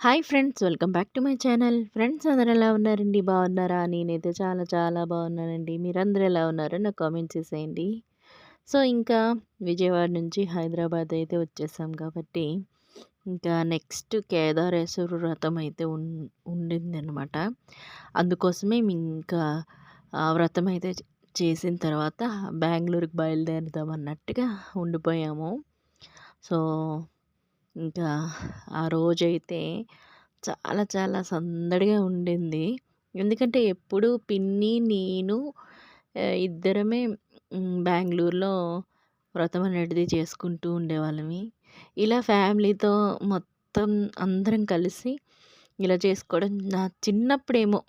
Hi friends welcome back to my channel. Friends అందరు ఎలా ఉన్నారండి? బాగున్నారా? నేనైతే చాలా చాలా బాగున్నానండి. మీరందరూ ఎలా ఉన్నారో నాకు కామెంట్స్ చేసేయండి. సో ఇంకా విజయవాడ నుంచి హైదరాబాద్ అయితే వచ్చేసాం కాబట్టి ఇంకా నెక్స్ట్ కేదారేశ్వర వ్రతం అయితే ఉం ఉండింది అనమాట అందుకోసమే ఇంకా ఆ వ్రతం అయితే చేసిన తర్వాత బెంగళూరుకి బయలుదేరుదాం అన్నట్టుగా ఉండిపోయాము. సో ఇంకా ఆ రోజైతే చాలా చాలా సందడిగా ఉండింది. ఎందుకంటే ఎప్పుడు పిన్ని నేను ఇద్దరమే బెంగళూరులో వ్రతం అనేది చేసుకుంటూ ఉండేవాళ్ళమి. ఇలా ఫ్యామిలీతో మొత్తం అందరం కలిసి ఇలా చేసుకోవడం నా చిన్నప్పుడేమో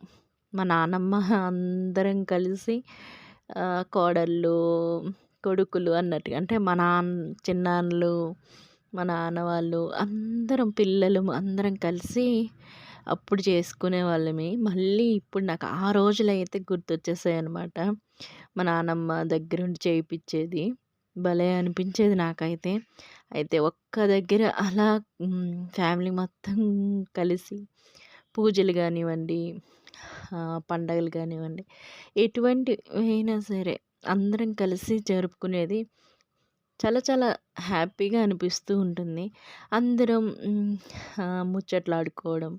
మా నానమ్మ అందరం కలిసి కోడళ్ళు కొడుకులు అన్నట్టుగా అంటే మా నాన్న చిన్నాన్నలు మా నాన్న వాళ్ళు అందరం పిల్లలు అందరం కలిసి అప్పుడు చేసుకునే వాళ్ళమి మళ్ళీ ఇప్పుడు నాకు ఆ రోజులైతే గుర్తొచ్చేసాయి అనమాట మా నాన్నమ్మ దగ్గరుండి చేయించేది భలే అనిపించేది నాకైతే. అయితే ఒక్క దగ్గర అలా ఫ్యామిలీ మొత్తం కలిసి పూజలు కానివ్వండి పండగలు కానివ్వండి ఎటువంటి అయినా సరే అందరం కలిసి జరుపుకునేది చాలా చాలా హ్యాపీగా అనిపిస్తూ ఉంటుంది. అందరం ముచ్చట్లు ఆడుకోవడం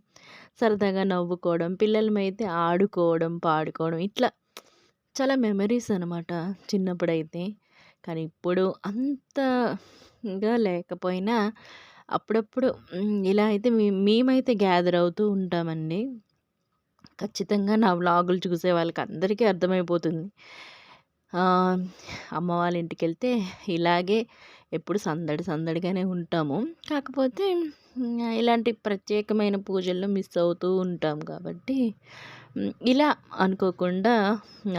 సరదాగా నవ్వుకోవడం పిల్లలమైతే ఆడుకోవడం పాడుకోవడం ఇట్లా చాలా మెమరీస్ అనమాట చిన్నప్పుడైతే. కానీ ఇప్పుడు అంతగా లేకపోయినా అప్పుడప్పుడు ఇలా అయితే మేమైతే గ్యాదర్ అవుతూ ఉంటామండి. ఖచ్చితంగా నా వ్లాగులు చూసే వాళ్ళకి అందరికీ అర్థమైపోతుంది. అమ్మ వాళ్ళ ఇంటికి వెళ్తే ఇలాగే ఎప్పుడు సందడి సందడిగానే ఉంటాము. కాకపోతే ఇలాంటి ప్రత్యేకమైన పూజల్లో మిస్ అవుతూ ఉంటాం కాబట్టి ఇలా అనుకోకుండా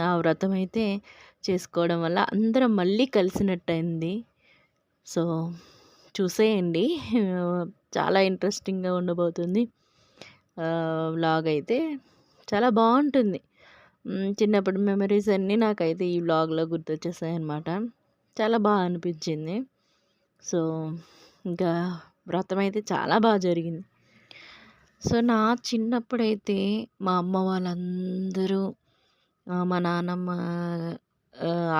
ఆ వ్రతం అయితే చేసుకోవడం వల్ల అందరం మళ్ళీ కలిసినట్టయింది. సో చూసేయండి. చాలా ఇంట్రెస్టింగ్గా ఉండబోతుంది. వ్లాగ్ అయితే చాలా బాగుంటుంది. చిన్నప్పటి మెమరీస్ అన్నీ నాకైతే ఈ వ్లాగ్లో గుర్తొచ్చేసాయి అనమాట చాలా బాగా అనిపించింది. సో ఇంకా వ్రతం అయితే చాలా బాగా జరిగింది. సో నా చిన్నప్పుడైతే మా అమ్మ వాళ్ళందరూ మా నాన్నమ్మ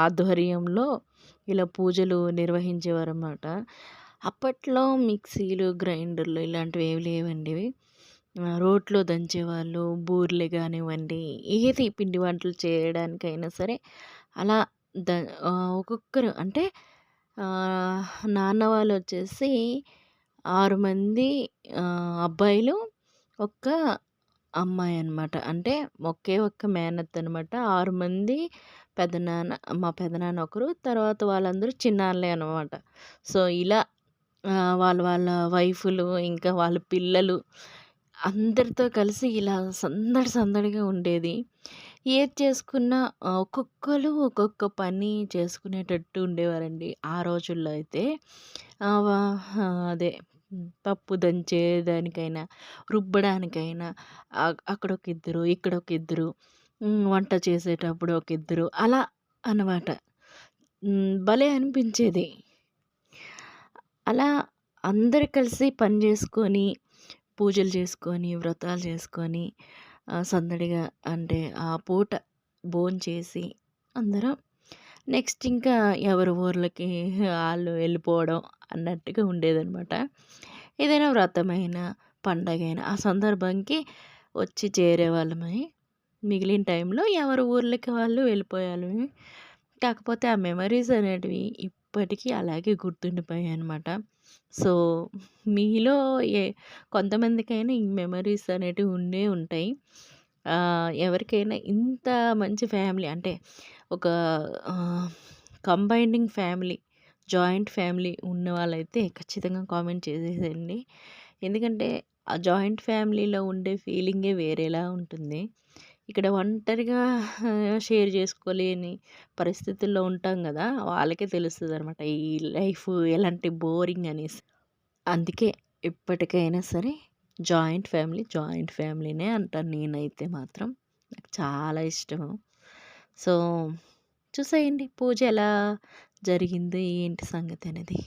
ఆధ్వర్యంలో ఇలా పూజలు నిర్వహించేవారు అన్నమాట అప్పట్లో మిక్సీలు గ్రైండర్లు ఇలాంటివి ఏవి లేవండి రోట్లో దంచేవాళ్ళు బూరెలు కానివ్వండి ఏది పిండి వంటలు చేయడానికైనా సరే అలా ద ఒక్కొక్కరు అంటే నాన్న వాళ్ళు వచ్చేసి ఆరు మంది అబ్బాయిలు ఒక్క అమ్మాయి అనమాట అంటే ఒకే ఒక్క మేనత్ అనమాట ఆరు మంది పెదనాన్న మా పెదనాన్న ఒకరు తర్వాత వాళ్ళందరూ చిన్నాన్నలే అనమాట సో ఇలా వాళ్ళ వాళ్ళ వైఫులు ఇంకా వాళ్ళ పిల్లలు అందరితో కలిసి ఇలా సందడి సందడిగా ఉండేది. ఏది చేసుకున్నా ఒక్కొక్కరు ఒక్కొక్క పని చేసుకునేటట్టు ఉండేవారండి. ఆ రోజుల్లో అయితే అదే పప్పు దంచేదానికైనా రుబ్బడానికైనా అక్కడ ఒక ఇద్దరు ఇక్కడ ఒక ఇద్దరు వంట చేసేటప్పుడు ఒక ఇద్దరు అలా అన్నమాట. భలే అనిపించేది. అలా అందరు కలిసి పని చేసుకొని పూజలు చేసుకొని వ్రతాలు చేసుకొని సందడిగా అంటే ఆ పూట భోంచేసి అందరం నెక్స్ట్ ఇంకా ఎవరి ఊర్లకి వాళ్ళు వెళ్ళిపోవడం అన్నట్టుగా ఉండేదనమాట ఏదైనా వ్రతమైన పండగైన ఆ సందర్భంకి వచ్చి చేరేవాళ్ళమై మిగిలిన టైంలో ఎవరి ఊర్లకి వాళ్ళు వెళ్ళిపోయాలి. కాకపోతే ఆ మెమరీస్ అనేటివి ఇప్పటికీ అలాగే గుర్తుండిపోయాయి అనమాట సో మీలో ఏ కొంతమందికైనా ఈ మెమరీస్ అనేటివి ఉండే ఉంటాయి. ఎవరికైనా ఇంత మంచి ఫ్యామిలీ అంటే ఒక కంబైనింగ్ ఫ్యామిలీ జాయింట్ ఫ్యామిలీ ఉన్న వాళ్ళైతే ఖచ్చితంగా కామెంట్ చేసేసేయండి. ఎందుకంటే ఆ జాయింట్ ఫ్యామిలీలో ఉండే ఫీలింగే వేరేలా ఉంటుంది. ఇక్కడ ఒంటరిగా షేర్ చేసుకోలేని పరిస్థితుల్లో ఉంటాం కదా! వాళ్ళకే తెలుస్తుంది అనమాట ఈ లైఫ్ ఎలాంటి బోరింగ్ అనేసి. అందుకే ఎప్పటికైనా సరే జాయింట్ ఫ్యామిలీ జాయింట్ ఫ్యామిలీనే అంటాను నేనైతే మాత్రం. నాకు చాలా ఇష్టం సో చూసేయండి. పూజ ఎలా జరిగింది? ఏంటి సంగతి అనేది?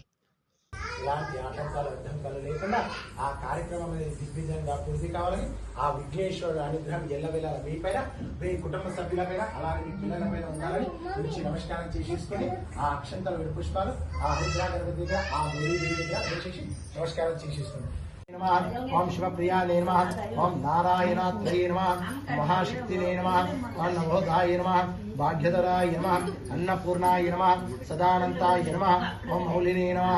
ఇలాంటి ఆటంకాలు అడ్డంకాలు లేకుండా ఆ కార్యక్రమం అనేది దిగ్విజయంగా పూర్తి కావాలని ఆ విఘ్నేశ్వరుడు అనుగ్రహం ఎల్లవేళ మీ పైన మీ కుటుంబ సభ్యుల పైన అలాగే మీ పిల్లల పైన ఉండాలని గురించి నమస్కారం చేసేసుకుని ఆ అక్షంతలు విడు పుష్పాలు ఆ రుద్రాగణపతి ఆ దేవి నమస్కారం చేసేసుకుని ఓం శివప్రియాయ నమ ఓం నారాయణాత్రయ నమ మహాశక్తినే నమ ఓం నవోదాయ నమః భాగ్యధరాయ నమ అన్నపూర్ణాయ నమ సదానంతాయ నమ ఓం మౌలినే నమ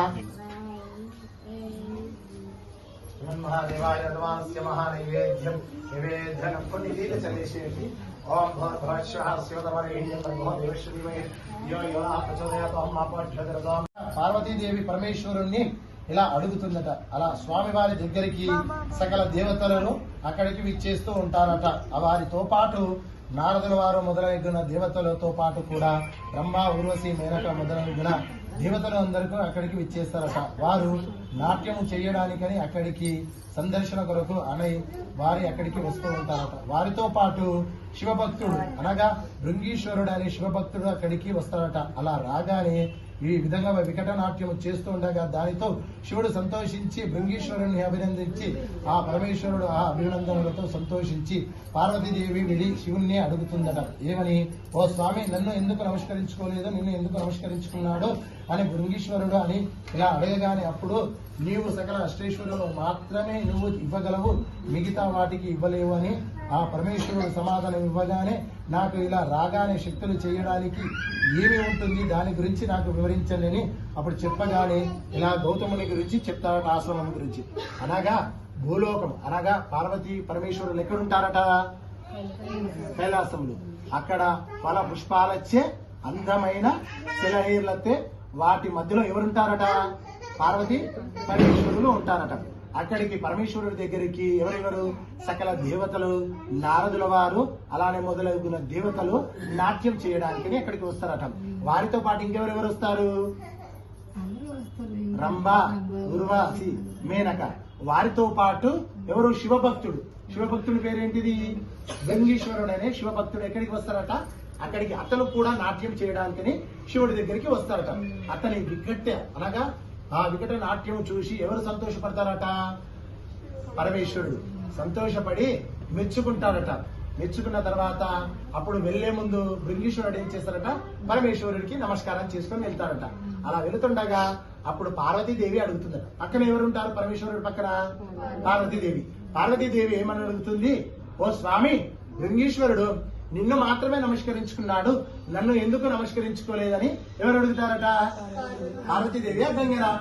మహాదేవాయ అద్వాంస్య మహానైవేద్యం నివేద్యం కొన్ని లీల చల్లేసేసి ఓం భగవశ్వః శివతమరేణ్యం భగవో దేవశ్రీమయ యో యో ప్రచోదయాతం మాపఢ్యదరదాం పార్వతీదేవి పరమేశ్వరుణ్ణి ఇలా అడుగుతుందట. అలా స్వామివారి దగ్గరికి సకల దేవతలను అక్కడికి విచ్చేస్తూ ఉంటారట. వారితో పాటు నారదుల వారు మొదలైన దేవతలతో పాటు కూడా బ్రహ్మ ఊర్వశి మేనక మొదలైన దేవతలు అందరికీ అక్కడికి విచ్చేస్తారట. వారు నాట్యము చేయడానికని అక్కడికి సందర్శన కొరకు అనై వారి అక్కడికి వస్తూ ఉంటారట. వారితో పాటు శివభక్తుడు అనగా భృంగీశ్వరుడు అనే శివభక్తుడు అక్కడికి వస్తాడట అలా రాగానే ఈ విధంగా వికట నాట్యం చేస్తూ ఉండగా దానితో శివుడు సంతోషించి భృంగీశ్వరుని అభినందించి ఆ పరమేశ్వరుడు ఆ అభినందనలతో సంతోషించి పార్వతీదేవి వెళ్ళి శివుణ్ణి అడుగుతుందట. ఏమని? ఓ స్వామి నన్ను ఎందుకు నమస్కరించుకోలేదు? నిన్ను ఎందుకు నమస్కరించుకున్నాడు? అని భృంగీశ్వరుడు అని ఇలా అడగగానే అప్పుడు నీవు సకల అష్టేశ్వరులు మాత్రమే నువ్వు ఇవ్వగలవు మిగతా వాటికి ఇవ్వలేవు అని ఆ పరమేశ్వరుడు సమాధానం ఇవ్వగానే నాకు ఇలా రాగానే శక్తులు చేయడానికి ఏమి ఉంటుంది? దాని గురించి నాకు వివరించండి అని అప్పుడు చెప్పగానే ఇలా గౌతముని గురించి చెప్తారట ఆశ్రమం గురించి. అనగా భూలోకం అనగా పార్వతీ పరమేశ్వరులు ఎక్కడుంటారట? కైలాసములు అక్కడ ఫల పుష్పాలచ్చే అందమైన శిలహీర్లతే వాటి మధ్యలో ఎవరుంటారట? పార్వతి పరమేశ్వరులు ఉంటారట. అక్కడికి పరమేశ్వరుడి దగ్గరికి ఎవరెవరు? సకల దేవతలు నారదుల వారు అలానే మొదలగున దేవతలు నాట్యం చేయడానికి అక్కడికి వస్తారట. వారితో పాటు ఇంకెవరెవరు వస్తారు? రంభ ఉర్వాసి మేనక. వారితో పాటు ఎవరు? శివభక్తుడు. శివభక్తుడి పేరేంటిది? గంగీశ్వరుడు అనే శివభక్తుడు ఎక్కడికి వస్తారట? అక్కడికి అతను కూడా నాట్యం చేయడానికని శివుడి దగ్గరికి వస్తారట. అతని వికట అనగా ఆ వికట నాట్యం చూసి ఎవరు సంతోషపడతారట? పరమేశ్వరుడు. సంతోషపడి మెచ్చుకుంటాడట మెచ్చుకున్న తర్వాత అప్పుడు వెళ్ళే ముందు భృంగీశ్వరుడు ఏం చేస్తారట? పరమేశ్వరుడికి నమస్కారం చేసుకొని వెళ్తారట. అలా వెళుతుండగా అప్పుడు పార్వతీదేవి అడుగుతుందట. పక్కన ఎవరుంటారు పరమేశ్వరుడు పక్కన? పార్వతీదేవి. పార్వతీదేవి ఏమని అడుగుతుంది? ఓ స్వామి భృంగీశ్వరుడు నిన్ను మాత్రమే నమస్కరించుకున్నాడు. నన్ను ఎందుకు నమస్కరించుకోలేదని ఎవరు అడుగుతారట? పార్వతీదేవి గంగరా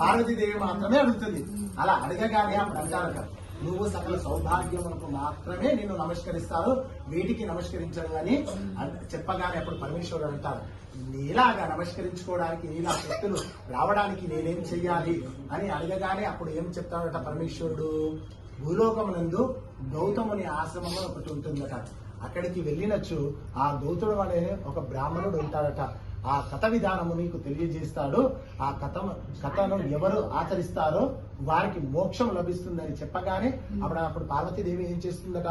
పార్వతీదేవి మాత్రమే అడుగుతుంది. అలా అడగగానే అప్పుడు అంటారట నువ్వు సకల సౌభాగ్యములకు మాత్రమే నిన్ను నమస్కరిస్తారు వీటికి నమస్కరించడం అని చెప్పగానే అప్పుడు పరమేశ్వరుడు అంటారు నీలాగా నమస్కరించుకోవడానికి నీలా శక్తులు రావడానికి నేనేం చెయ్యాలి? అని అడగగానే అప్పుడు ఏం చెప్తాడట పరమేశ్వరుడు? భూలోకమునందు గౌతముని ఆశ్రమం ఒకటి ఉంటుందట. అక్కడికి వెళ్ళినచ్చు ఆ గౌతుడు అనే ఒక బ్రాహ్మణుడు ఉంటాడట. ఆ కథ విధానము నీకు తెలియజేస్తాడు. ఆ కథ కథను ఎవరు ఆచరిస్తారో వారికి మోక్షం లభిస్తుందని చెప్పగానే అప్పుడు అప్పుడు పార్వతీదేవి ఏం చేస్తుందట?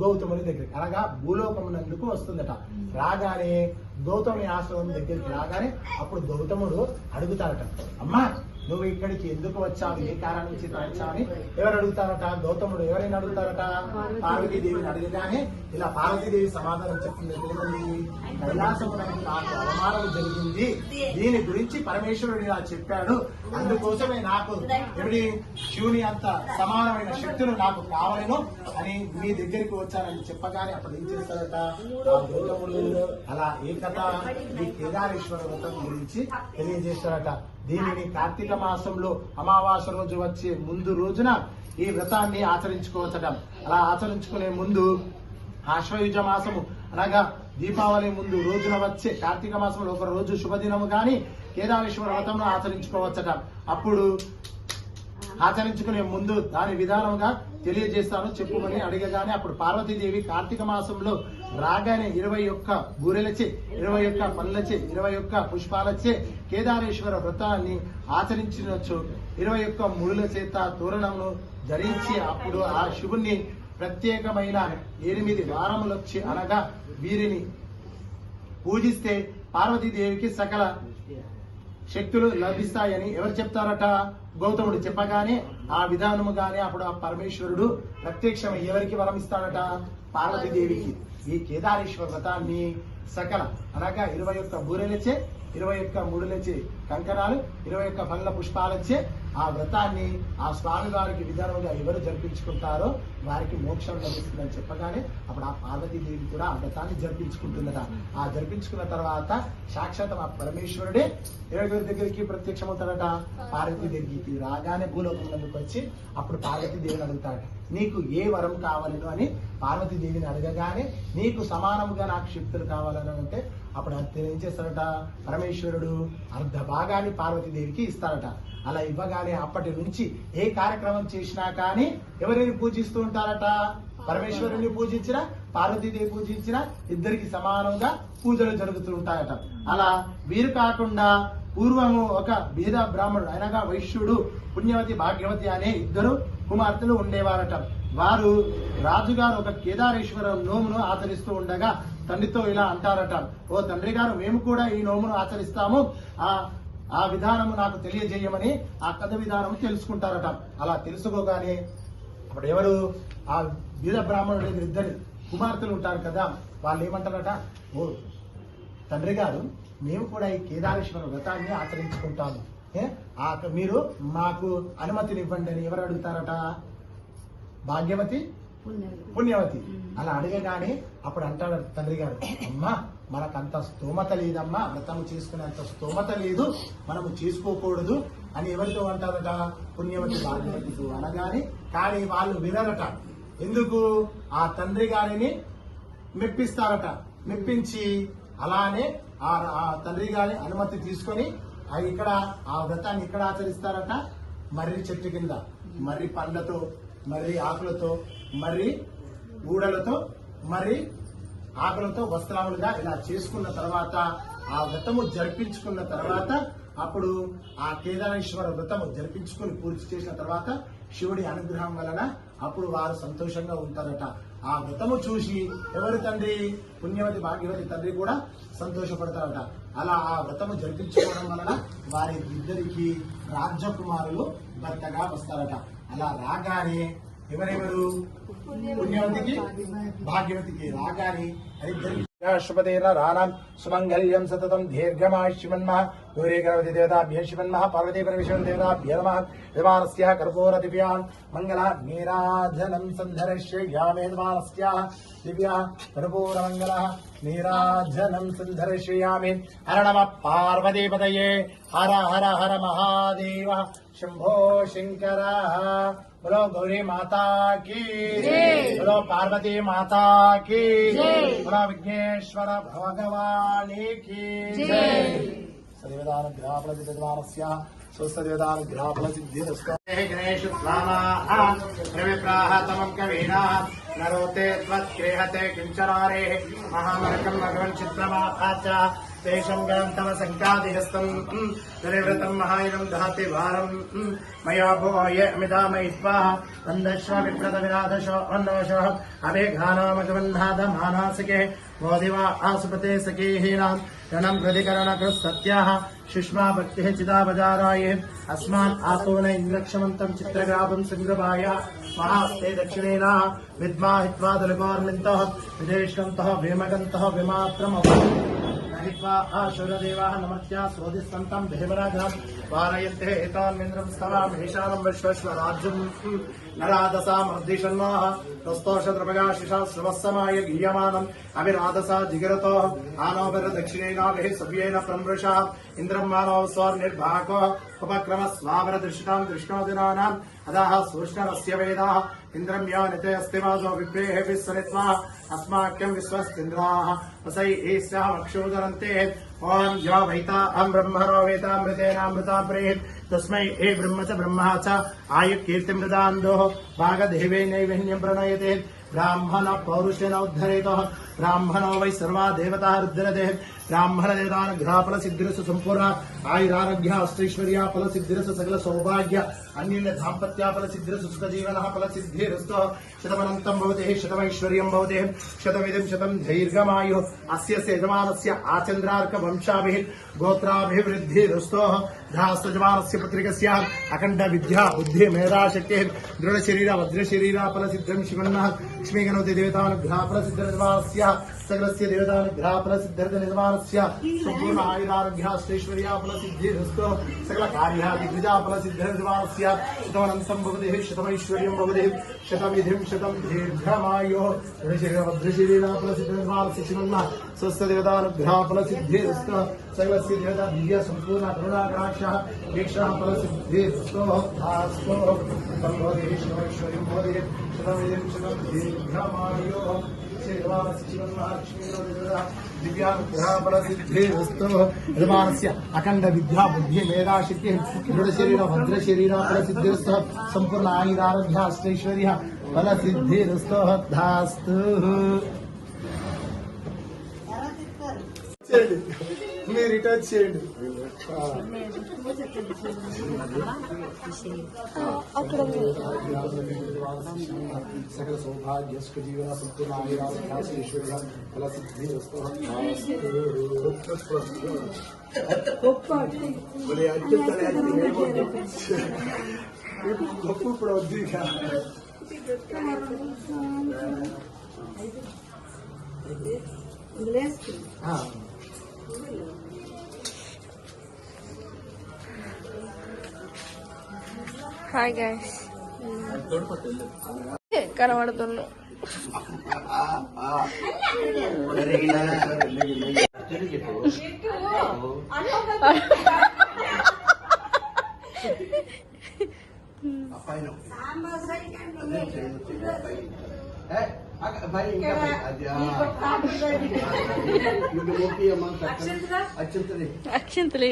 గౌతముని దగ్గరికి అనగా భూలోకమునందుకు వస్తుందట. రాగానే గౌతముని ఆశ్రమం దగ్గరికి రాగానే అప్పుడు గౌతముడు అడుగుతాడట. అమ్మా నువ్వు ఇక్కడికి ఎందుకు వచ్చావు? ఏ కారణం చేత వచ్చావని ఎవరు అడుగుతారట? గౌతముడు ఎవరైనా అడుగుతారట? పార్వతీదేవిని అడగగానే ఇలా పార్వతీదేవి సమాధానం చెప్తుంది ఏమని కైలాసమునందు నాకు అవమానం జరిగింది. దీని గురించి పరమేశ్వరుడు ఇలా చెప్పాడు. అందుకోసమే నాకు ఎవరి శివుని అంత సమానమైన శక్తులు నాకు కావాలను అని మీ దగ్గరికి వచ్చానని చెప్పగానే అప్పుడు ఏం చేస్తారట? ఆ గౌతముడు అలా ఏ కథ ఈ కేదారేశ్వర వ్రతం గురించి తెలియజేస్తారట. దీనిని కార్తీక మాసంలో అమావాస్య రోజు వచ్చే ముందు రోజున ఈ వ్రతాన్ని ఆచరించుకోవచ్చట. అలా ఆచరించుకునే ముందు ఆశ్వయుజ మాసము అనగా దీపావళి ముందు రోజున వచ్చే కార్తీక మాసంలో ఒక రోజు శుభదినము గాని కేదారేశ్వర వ్రతంలో ఆచరించుకోవచ్చట. అప్పుడు ఆచరించుకునే ముందు దాని విధానంగా తెలియజేస్తాను చెప్పుమని అడిగగానే అప్పుడు పార్వతీదేవి కార్తీక మాసంలో రాగానే ఇరవై ఒక్క బూరెలచే ఇరవై ఒక్క పళ్ళచే ఇరవై ఒక్క పుష్పాలచే కేదారేశ్వర వ్రతాన్ని ఆచరించినచ్చు. ఇరవై ఒక్క ముడుల చేత తోరణమును ధరించి అప్పుడు ఆ శివుణ్ణి ప్రత్యేకమైన ఎనిమిది వారములొచ్చి అనగా వీరిని పూజిస్తే పార్వతీదేవికి సకల శక్తులు లభిస్తాయని ఎవరు చెప్తారట? గౌతముడు చెప్పగానే ఆ విధానముగానే అప్పుడు ఆ పరమేశ్వరుడు ప్రత్యక్షం ఎవరికి వరం ఇస్తాడట? పార్వతీదేవికి. ఈ కేదారేశ్వర వ్రతాన్ని సకల అనగా ఇరవై ఒక్క బూరెలచే ఇరవై ఒక్క ముడులచే కంకణాలు ఇరవై ఒక్క పండ్ల పుష్పాలచే ఆ వ్రతాన్ని ఆ స్వామి వారికి విధానంగా ఎవరు జరిపించుకుంటారో వారికి మోక్షం లభిస్తుందని చెప్పగానే అప్పుడు ఆ పార్వతీదేవి కూడా ఆ వ్రతాన్ని జరిపించుకుంటుందట. ఆ జరిపించుకున్న తర్వాత సాక్షాత్ ఆ పరమేశ్వరుడే ఏడుగురి దగ్గరికి ప్రత్యక్షమవుతాడట. పార్వతీదేవికి రాగానే భూలోకంలోకి వచ్చి అప్పుడు పార్వతీదేవిని అడుగుతాడట. నీకు ఏ వరం కావాలను అని పార్వతీదేవిని అడగగానే నీకు సమానముగా నాకు శక్తులు కావాలని అంటే అప్పుడు అతను ఏం చేస్తాడట? పరమేశ్వరుడు అర్ధ భాగాన్ని పార్వతీదేవికి ఇస్తాడట. అలా ఇవ్వగానే అప్పటి నుంచి ఏ కార్యక్రమం చేసినా కానీ ఎవరిని పూజిస్తూ ఉంటారట? పరమేశ్వరుని పూజించిన పార్వతీదేవి పూజించిన ఇద్దరికి సమానంగా పూజలు జరుగుతూ ఉంటాయట. అలా వీరు కాకుండా పూర్వము ఒక బీద బ్రాహ్మణుడు అనగా వైశ్యుడు పుణ్యవతి భాగ్యవతి అనే ఇద్దరు కుమార్తెలు ఉండేవారట. వారు రాజుగారు ఒక కేదారేశ్వర నోమును ఆచరిస్తూ ఉండగా తండ్రితో ఇలా అంటారట ఓ తండ్రి గారు మేము కూడా ఈ నోమును ఆచరిస్తాము. ఆ ఆ విధానము నాకు తెలియజేయమని ఆ కథ విధానం తెలుసుకుంటారట. అలా తెలుసుకోగానే అప్పుడు ఎవరు? ఆ వీర బ్రాహ్మణుడు ఇద్దరు కుమార్తెలు ఉంటారు కదా వాళ్ళు ఏమంటారట ఓ తండ్రి గారు మేము కూడా ఈ కేదారేశ్వర వ్రతాన్ని ఆచరించుకుంటాము. ఏ? ఆ మీరు మాకు అనుమతిని ఇవ్వండి అని ఎవరు అడుగుతారట? భాగ్యవతి? పుణ్యవతి. అలా అడగగానే అప్పుడు అంటాడు తండ్రి గారు అమ్మా మనకంత స్తోమత లేదమ్మా వ్రతము చేసుకునేంత స్తోమత లేదు మనము చేసుకోకూడదు అని ఎవరితో అంటారట? పుణ్యవతి భాగ్యవతితో అనగానే కానీ వాళ్ళు వినరట. ఎందుకు? ఆ తండ్రి గారిని మెప్పిస్తారట. మెప్పించి అలానే ఆ తండ్రి గారి అనుమతి తీసుకొని ఇక్కడ ఆ వ్రతాన్ని ఇక్కడ ఆచరిస్తారట మర్రి చెట్టు కింద మర్రి పండ్లతో మరి ఆకులతో మరి ఊడలతో మరి ఆకులతో వస్త్రాలుగా ఇలా చేసుకున్న తర్వాత ఆ వ్రతము జరిపించుకున్న తర్వాత అప్పుడు ఆ కేదారేశ్వర వ్రతము జరిపించుకుని పూర్తి చేసిన తర్వాత శివుడి అనుగ్రహం వలన అప్పుడు వారు సంతోషంగా ఉంటారట. ఆ వ్రతము చూసి ఎవరి తండ్రి పుణ్యవతి భాగ్యవతి తండ్రి కూడా సంతోషపడతారట. అలా ఆ వ్రతము జరిపించుకోవడం వలన వారి ఇద్దరికి రాజ్యకుమారులు భర్తగా వస్తారట. అలా రాగానే ఎవరెవరు? పుణ్యవతికి భాగ్యవతికి రాగానే అది अश्वतेन राणाम् सुमङ्गल्यम् सततम् दीर्घमाः शिवन्मः दूरीकरवति देवताभ्यः शिवन्मः पार्वतीपरमेश्वर देवताभ्य नमः। यमानस्याः कर्पूरदिव्यान् मङ्गलाः नीराजनम् सन्धरस्य यामेदमानस्याः दिव्याः कर्पूरमङ्गलः नीराजनम् सन्धरस्य यामे। हर नमः पार्वतीपतये। हर हर हर महादेव। शंभो शंकर बोलो गौरी माता की बोलो पार्वती माता की बोलो विघ्नेश्वर भगवानी की सदैवदानुग्रहफलसिद्धिर्वाणस्य स्वस्तदेवदानुग्रहफलसिद्धिरस्ते गणेशस्वामाः रविप्राः तमम् कवीनाः नरोते रोते त्वत्क्रियते किञ्चरारेः महामरकम् भगवन् चित्रमाः च। तेषम् गणम् तव सङ्कादिहस्तम् दरिव्रतम् महायुधम् दहति वारम् मया भो ये अमिता मयित्वाः वन्दश्व विप्रतविरादशो वन्नवशः अभिघानामगवह्नादमानासिके बोधिवा आसुपते सखीहीनाम् रणम् कृधिकरणकृत् सत्याः, सुष्मा भक्तिः चिदाबजाराय, अस्मान् आतोन इन्द्रक्षमन्तम् चित्रग्रापम् सङ्ग्रभाय महास्ते दक्षिणेनाः विद्मा हित्वा दलगौर्मिन्तः विदेशन्तः विमगन्तः विमात्रमभूत् हित्वा आशुरदेवाः नमत्या सोदिस्तन्तम् देवराजान् वारयन्ते एतान्मिन्द्रम् स्तवाम् ईशानम् विश्वेश्वराज्यम् नरादसामर्दिशन्वाः तस्तोषद्रपगाशिषा श्रवस्समाय गीयमानम् अभिराधसा जिगिरतो आनोभिर्दक्षिणेनाभिः सव्येन प्रमृषा इन्द्रम् मानव स्वर्निर्भाको उपक्रम स्वावरदृष्टाम् दृष्णोदिनानाम् अदाः सूष्णरस्य वेदाः इन्द्रम् या निते अस्ति वाजो विप्रेः सनित्वा अस्माक्यम् विश्वस्तिन्द्राः असैश्चामक्षोदरन्ते ओं जो वैता अम ब्रह्म अम् ब्रह्मरो वेतामृतेनामृतां प्रेहित् तस्म हे ब्रह्म च ब्रह्म च आयु कीर्ति कीर्तिं ददान्दोः वागदेवेनैवेन्यं प्रणयते। ब्राह्मण पौरुषेण उद्धरेतः ब्राह्मण वै सर्वा देवता रुद्रदे ब्राह्मण देवान रुद्रदेः ब्राह्मणदेदानुग्रहफलसिद्धिरसु सम्पूर्ण। आयुरारोग्य सौभाग्य फलसिद्धिरसु सकलसौभाग्य फल दाम्पत्या सुख जीवन फल सिद्धिस्त भवति भवते शतमश्वर्य भवते। शतमिदं शतम दीर्घमायुः। अस्य यजमान यजमानस्य वंशा गोत्राभिवृद्धिरस्तोः। శతమిదం శతం దీర్ఘమాయు అస్య యజమానస్య ఆచంద్రార్క వంశాభిः గోత్రాభివృద్ధిరస్తో ధాస్తజమానస్య పుత్రికస్య అఖండ విద్యా బుద్ధి सकलस्य देवतानुग्रहफलसिद्ध्यर्थनिर्माणस्य सम्पूर्णायुधारभ्याश्चैश्वर्याफलसिद्धिरस्तु सकलकार्यः दिग्विजाफलसिद्धिर्निर्माणस्य शतमनन्तम् भवतिः शतमैश्वर्यम् भवतिः शतमिधिम् शतम् दीर्घमायोः ऋषिरभद्रशिरीणाफलसिद्धिर्निर्माणस्य शिवन्न स्वस्य देवतानुग्रहफलसिद्धिरस्तु सकलस्य देवता दिव्य सम्पूर्ण करुणाकराक्षः वीक्षणः फलसिद्धिरस्तु भवतिः शतमैश्वर्यम् भवतिः शतमिधिम् शतम् శతమైశ్వర్యం అఖండ విద్యా బుద్ధి మేధాశక్తి దృఢశరీర భద్రశరీర భద్ర సంపూర్ణ ఆయురారభ్య అష్టైశ్వర్య ఫలసిద్ధిరస్తు ధాస్తు మీరు రిటర్న్ చేయండి. సకల సౌభాగ్య సుఖ జీవన సంపూర్ణ ఆయురాశ్వర్య ఫల సిద్ధి గొప్ప ఇప్పుడు వద్దు ఇక ఆ, హాయ్ అక్షంతలే.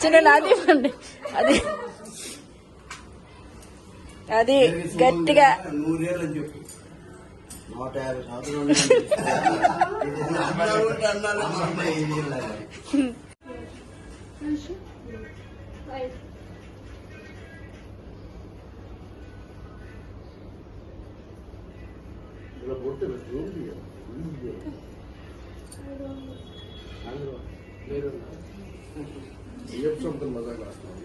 చిన్న నాది ఇవ్వండి. అది అది గట్టిగా నూరేళ్ళని చెప్పు. నూట యాభై సంవత్సరాలు మజాక్ రాస్తున్నాను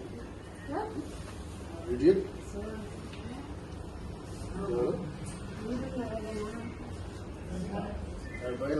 ఇడియట్ పైన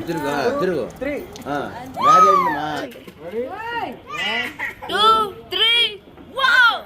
తిరుగు తిరుగు మ్యారేజ్ టూ త్రీ వావ్